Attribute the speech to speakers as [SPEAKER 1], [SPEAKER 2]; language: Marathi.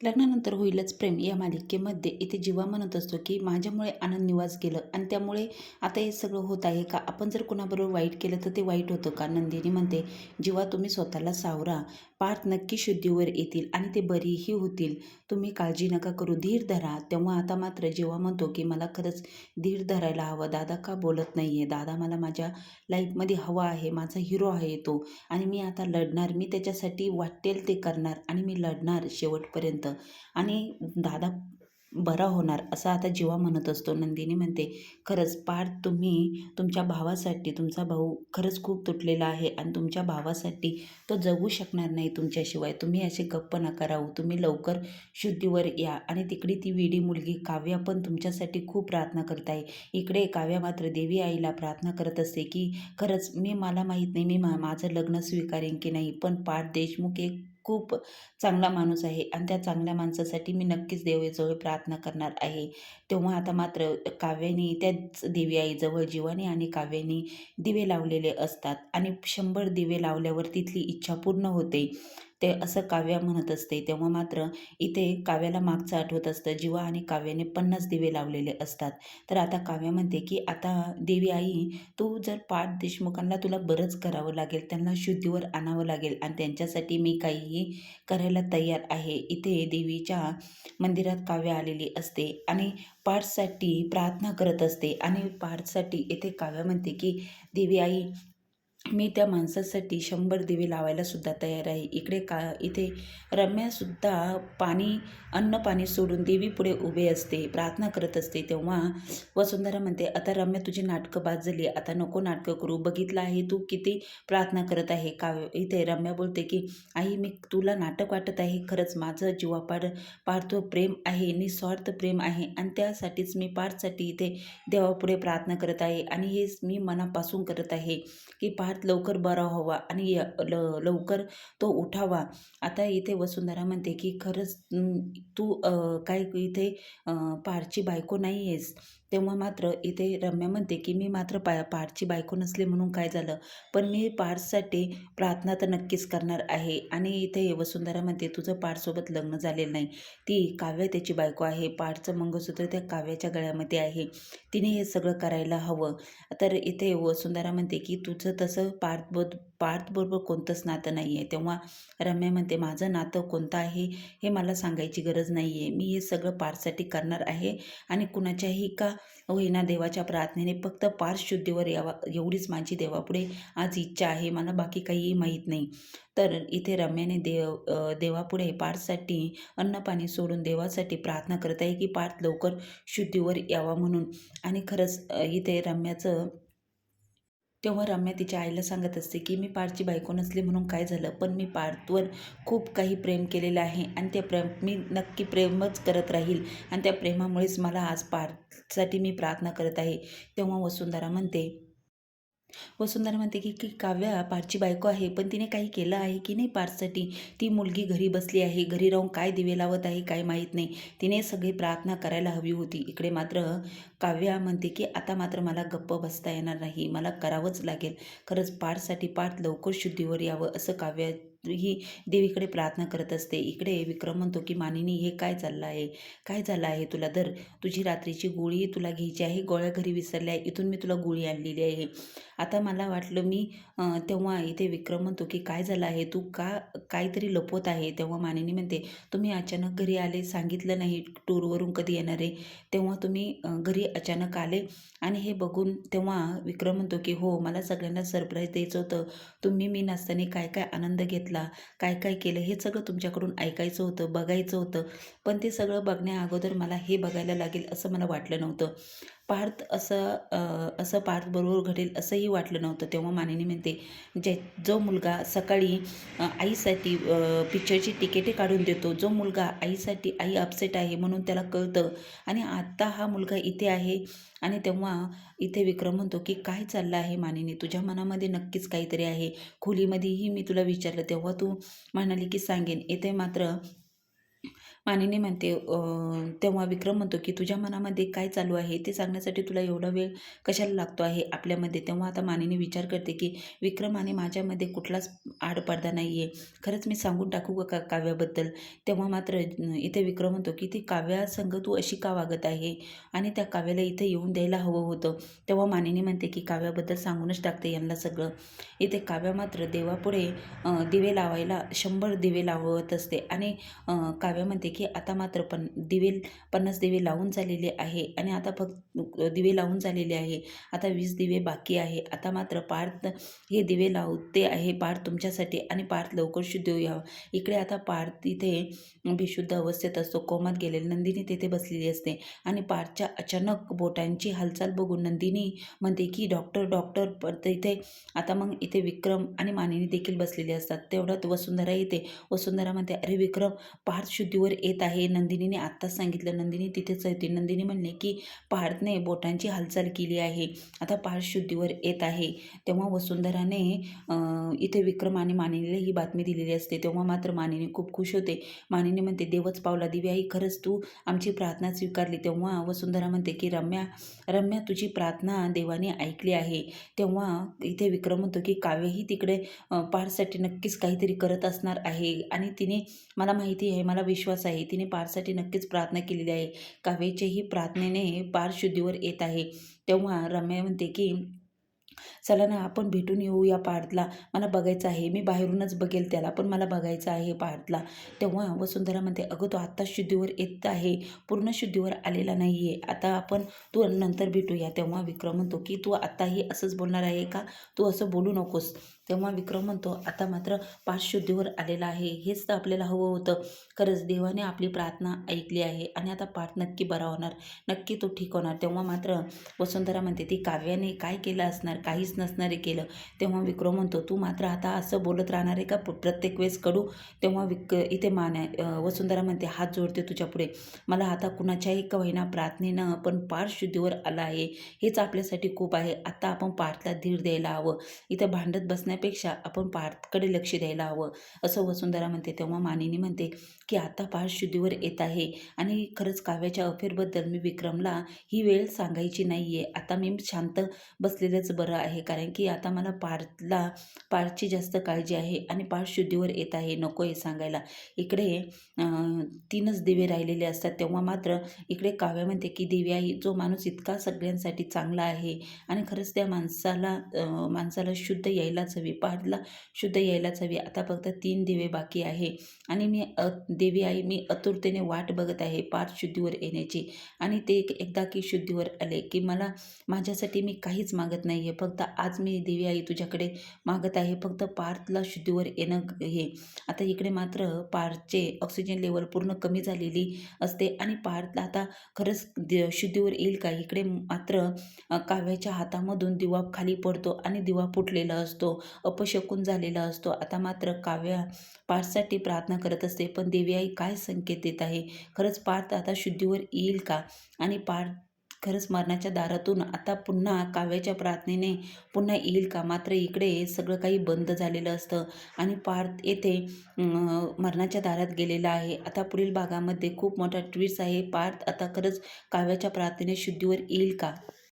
[SPEAKER 1] लग्नानंतर होईलच प्रेम या मालिकेमध्ये. इथे जीवा म्हणत असतो की माझ्यामुळे आनंद निवास गेलं आणि त्यामुळे आता हे सगळं होत आहे का? आपण जर कुणाबरोबर वाईट केलं तर ते वाईट होतं का? नंदिनी म्हणते जीवा तुम्ही स्वतःला सावरा. पार्थ नक्की शुद्धीवर येतील आणि ते बरीही होतील. तुम्ही काळजी नका करू धीर धरा. तेव्हा आता मात्र जेव्हा म्हणतो की मला खरंच धीर धरायला हवं. दादा का बोलत नाही आहे दादा मला माझ्या लाईफमध्ये हवा आहे माझा हिरो आहे तो. आणि मी आता लढणार मी त्याच्यासाठी वाटेल ते करणार आणि मी लढणार शेवटपर्यंत. आणि दादा बरा होणार असं आता जीवा म्हणत असतो. नंदिनी म्हणते खरंच पार्थ तुम्ही तुमच्या भावासाठी तुमचा भाऊ खरंच खूप तुटलेला आहे आणि तुमच्या भावासाठी तो जगू शकणार नाही तुमच्याशिवाय. तुम्ही असे गप्प नका राहू. तुम्ही लवकर शुद्धीवर या आणि तिकडे ती विडी मुलगी काव्या पण तुमच्यासाठी खूप प्रार्थना करत आहे. इकडे काव्या मात्र देवी आईला प्रार्थना करत असते की खरंच मी मला माहीत नाही मी मा माझं लग्न स्वीकारेन की नाही पण पार्थ देशमुख एक खूप चांगला माणूस आहे आणि त्या चांगल्या माणसासाठी मी नक्कीच देवीजवळ प्रार्थना करणार आहे. तेव्हा आता मात्र काव्याने त्याच देवी आईजवळ जीवाने आणि काव्याने दिवे लावलेले असतात आणि शंभर दिवे लावल्यावर तिथली इच्छा पूर्ण होते. ते असं काव्या म्हणत असते. तेव्हा मात्र इथे काव्याला मागचं आठवत असतं. जीवा आणि काव्याने पन्नास दिवे लावलेले असतात. तर आता काव्या म्हणते की आता देवी आई तू जर पाठ देशमुखांना तुला बरंच करावं लागेल त्यांना शुद्धीवर आणावं लागेल आणि त्यांच्यासाठी मी काहीही करायला तयार आहे. इथे देवीच्या मंदिरात काव्य आलेली असते आणि पाठसाठी प्रार्थना करत असते आणि पाठसाठी इथे काव्य म्हणते की देवी आई मी त्या माणसासाठी शंभर दिवे लावायलासुद्धा तयार आहे. इकडे का इथे रम्यासुद्धा पाणी अन्न पाणी सोडून देवीपुढे उभे असते प्रार्थना करत असते. तेव्हा वसुंधरा म्हणते आता रम्या तुझी नाटकं बाद झाली आता नको नाटकं करू. बघितलं आहे तू किती प्रार्थना करत आहे. का इथे रम्या बोलते की आई मी तुला नाटक वाटत आहे. खरंच माझं जीवापाड पार्थ प्रेम आहे निस्वार्थ प्रेम आहे. आणि त्यासाठीच मी पार्थसाठी इथे देवापुढे प्रार्थना करत आहे. आणि हेच मी मनापासून करत आहे की पार्थ लवकर बरा व्हावा आणि ल लवकर तो उठावा. आता इथे वसुंधरा म्हणते की खरंच तू काय इथे पारची बायको नाही आहेस तेव्हा मात्र इथे रम्या म्हणते की मी मात्र पा पारची बायको नसले म्हणून काय झालं? पण मी पारसाठी प्रार्थना तर नक्कीच करणार आहे. आणि इथे वसुंधरा म्हणते तुझं पारसोबत लग्न झालेलं नाही. ती काव्य त्याची बायको आहे. पारचं मंगळसूत्र त्या काव्याच्या गळ्यामध्ये आहे. तिने हे सगळं करायला हवं. तर इथे वसुंधरा म्हणते की तुझं तसं पार्थबोध पार्थबरोबर कोणतंच नातं नाही आहे तेव्हा रम्या म्हणते माझं नातं कोणतं आहे हे मला सांगायची गरज नाही आहे मी हे सगळं पार्थसाठी करणार आहे आणि कुणाच्याही का होईना देवाच्या प्रार्थनेने फक्त पार्थ शुद्धीवर यावा एवढीच माझी देवापुढे आज इच्छा आहे. मला बाकी काहीही माहीत नाही. तर इथे रम्याने देव देवापुढे पार्थसाठी अन्नपाणी सोडून देवासाठी प्रार्थना करत आहे की पार्थ लवकर शुद्धीवर यावा म्हणून. आणि खरंच इथे रम्याचं तेव्हा रम्या तिच्या आईला सांगत असते की मी पार्थची बायको नसली म्हणून काय झालं? पण मी पार्थवर खूप काही प्रेम केलेलं आहे आणि त्या प्रेम मी नक्की प्रेमच करत राहील आणि त्या प्रेमामुळेच मला आज पार्थसाठी मी प्रार्थना करत आहे. तेव्हा वसुंधरा म्हणते वसुंधरा म्हणते की की काव्या पारची बायको आहे पण तिने काही केलं आहे की नाही पारसाठी? ती मुलगी घरी बसली आहे घरी राहून काय दिवे लावत आहे काय माहीत नाही. तिने सगळी प्रार्थना करायला हवी होती. इकडे मात्र काव्या म्हणते की आता मात्र मला गप्प बसता येणार नाही. मला करावंच लागेल. खरंच पाठसाठी पाठ लवकर शुद्धीवर यावं असं काव्या ही देवीकडे प्रार्थना करत असते. इकडे विक्रम म्हणतो की मानिनी हे काय चाललं आहे? काय झालं आहे तुला? तर तुझी रात्रीची गोळी तुला घ्यायची आहे. गोळ्या घरी विसरल्या आहे. इथून मी तुला गोळी आणलेली आहे. आता मला वाटलं मी तेव्हा इथे विक्रम म्हणतो की काय झालं आहे? तू का काहीतरी लपवत आहे? तेव्हा मानिनी म्हणते तुम्ही अचानक घरी आले सांगितलं नाही टूरवरून कधी येणार आहे. तेव्हा तुम्ही घरी अचानक आले आणि हे बघून तेव्हा विक्रम म्हणतो की हो मला सगळ्यांना सरप्राईज द्यायचं होतं. तुम्ही मी नसताना काय काय आनंद घेतला काय काय केलं हे सगळं तुमच्याकडून ऐकायचं होतं बघायचं होतं. पण ते सगळं बघण्या अगोदर मला हे बघायला लागेल असं मला वाटलं नव्हतं. पार्थ असं असं पार्थबरोबर घडेल असंही वाटलं नव्हतं. तेव्हा मानिनी म्हणते जे जो मुलगा सकाळी आईसाठी पिक्चरची तिकेटे काढून देतो. जो मुलगा आईसाठी आई अपसेट आहे म्हणून त्याला कळतं. आणि आत्ता हा मुलगा इथे आहे आणि तेव्हा इथे विक्रम म्हणतो की काय चाललं आहे मानिनी? तुझ्या मनामध्ये नक्कीच काहीतरी आहे. खोलीमध्येही मी तुला विचारलं. तेव्हा तू म्हणाली की सांगेन. इथे मात्र मानिनी म्हणते तेव्हा विक्रम म्हणतो की तुझ्या मनामध्ये काय चालू आहे ते सांगण्यासाठी तुला एवढा वेळ कशाला लागतो आहे आपल्यामध्ये? तेव्हा आता मानिनी विचार करते की विक्रम आणि माझ्यामध्ये कुठलाच आडपडदा नाही आहे खरंच मी सांगून टाकू का का- काव्याबद्दल? तेव्हा मात्र इथे विक्रम म्हणतो की ती काव्यासंग तू अशी का वागत आहे? आणि त्या काव्याला इथे येऊन द्यायला हवं होतं. तेव्हा मानिनी म्हणते की काव्याबद्दल सांगूनच टाकते यांना सगळं. इथे काव्या मात्र देवापुढे दिवे लावायला शंभर दिवे लावत असते. आणि काव्या म्हणते की आता मात्र पण दिवे पन्नास दिवे लावून झालेले आहे आणि आता फक्त दिवे लावून झालेले आहे. आता वीस दिवे बाकी आहे. आता मात्र पार्थ हे दिवे लावते आहे. पार्थ तुमच्यासाठी आणि पार्थ लवकर शुद्ध यावं इकडे आता पार्थ तिथे बेशुद्ध अवस्थेत असतो. कोमात गेलेली नंदिनी तेथे बसलेली असते आणि पार्थच्या अचानक बोटांची हालचाल बघून नंदिनी म्हणते की डॉक्टर डॉक्टर परत इथे. आता मग इथे विक्रम आणि मानिनी देखील बसलेले असतात. तेवढ्यात वसुंधरा येते. वसुंधरा म्हणते अरे विक्रम पार्थ शुद्धीवर येत आहे. नंदिनीने आत्ताच सांगितलं. नंदिनी तिथेच होती नंदिनी म्हणले की पहाडने बोटांची हालचाल केली आहे. आता पहाड शुद्धीवर येत आहे. तेव्हा वसुंधराने इथे विक्रम आणि मानिनीला ही बातमी दिलेली असते. तेव्हा मात्र मानिनी खूप खुश होते. मानिनी म्हणते देवच पावला दिव्याई खरंच तू आमची प्रार्थना स्वीकारली. तेव्हा वसुंधरा म्हणते की रम्या रम्या तुझी प्रार्थना देवाने ऐकली आहे. तेव्हा इथे विक्रम म्हणतो की काव्यही तिकडे पहाडसाठी नक्कीच काहीतरी करत असणार आहे. आणि तिने मला माहिती आहे. मला विश्वास आहे. तिने पारसाठी नक्कीच प्रार्थना केलेली आहे. काव्याच्याही प्रार्थनेने पार शुद्धीवर येत आहे. तेव्हा रम्या म्हणते की चला ना आपण भेटून येऊया पार्थला. मला बघायचं आहे. मी बाहेरूनच बघेल त्याला पण मला बघायचं आहे पार्थला. तेव्हा वसुंधरा म्हणते अगं तो आत्ता शुद्धीवर येत आहे. पूर्ण शुद्धीवर आलेला नाही आहे आता आपण तू नंतर भेटूया. तेव्हा विक्रम म्हणतो की तू आत्ताही असंच बोलणार आहे का? तू असं बोलू नकोस. तेव्हा विक्रम म्हणतो आता मात्र पाठशुद्धीवर आलेला आहे. हेच तर आपल्याला हवं होतं. खरंच देवाने आपली प्रार्थना ऐकली आहे आणि आता पाठ नक्की बरा होणार. नक्की तो ठीक होणार. तेव्हा मात्र वसुंधरा म्हणते ती काव्याने काय केलं असणार? काहीच नसणारे केलं. तेव्हा विक्रम म्हणतो तू मात्र आता असं बोलत राहणार आहे का? प्रत्येक वेळेस कडू. तेव्हा विक इथे मान आहे. वसुंधरा म्हणते हात जोडते तुझ्या पुढे. मला आता कुणाच्याही का होईना प्रार्थनेनं पण पार शुद्धीवर आला आहे. हेच आपल्यासाठी खूप आहे. आता आपण पाठला धीर द्यायला हवं. इथं भांडत बसण्या करण्यापेक्षा आपण पाठकडे लक्ष द्यायला हवं. असं वसुंधरा म्हणते तेव्हा मानिनी म्हणते की आता पार्थ शुद्धीवर येत आहे. आणि खरंच काव्याच्या अफेअरबद्दल मी विक्रमला ही वेळ सांगायची नाही आहे आता मी शांत बसलेलंच बरं आहे. कारण की आता मला पार्थला पार्थची जास्त काळजी आहे आणि पार्थ शुद्धीवर येत आहे. नको आहे सांगायला. इकडे तीनच दिवे राहिलेले असतात. तेव्हा मात्र इकडे काव्या म्हणते की दिव्याई जो माणूस इतका सगळ्यांसाठी चांगला आहे आणि खरंच त्या माणसाला माणसाला शुद्ध यायलाच हवी. पार्थला शुद्ध यायलाच हवी. आता फक्त तीन दिवे बाकी आहे. आणि मी अ देवी आई मी आतुरतेने वाट बघत आहे पार्थ शुद्धीवर येण्याची. आणि ते एक- एकदा की शुद्धीवर आले की मला माझ्यासाठी मी काहीच मागत नाही आहे फक्त आज मी देवी आई तुझ्याकडे मागत आहे. फक्त पार्थला शुद्धीवर येणं हे. आता इकडे मात्र पार्थचे ऑक्सिजन लेवल पूर्ण कमी झालेली असते आणि पार्थला आता खरंच शुद्धीवर येईल का? इकडे मात्र काव्याच्या हातामधून दिवा खाली पडतो आणि दिवा फुटलेला असतो. अपशकून झालेला असतो. आता मात्र काव्या पार्थसाठी प्रार्थना करत असते पण देवी आई काय संकेत देत आहे? खरंच पार्थ आता शुद्धीवर येईल का? आणि पार्थ खरंच मरणाच्या दारातून आता पुन्हा काव्याच्या प्रार्थनेने पुन्हा येईल का? मात्र इकडे सगळं काही बंद झालेलं असतं. आणि पार्थ येथे मरणाच्या दारात गेलेला आहे. आता पुढील भागामध्ये खूप मोठा ट्विस्ट आहे. पार्थ आता खरंच काव्याच्या प्रार्थनेने शुद्धीवर येईल का?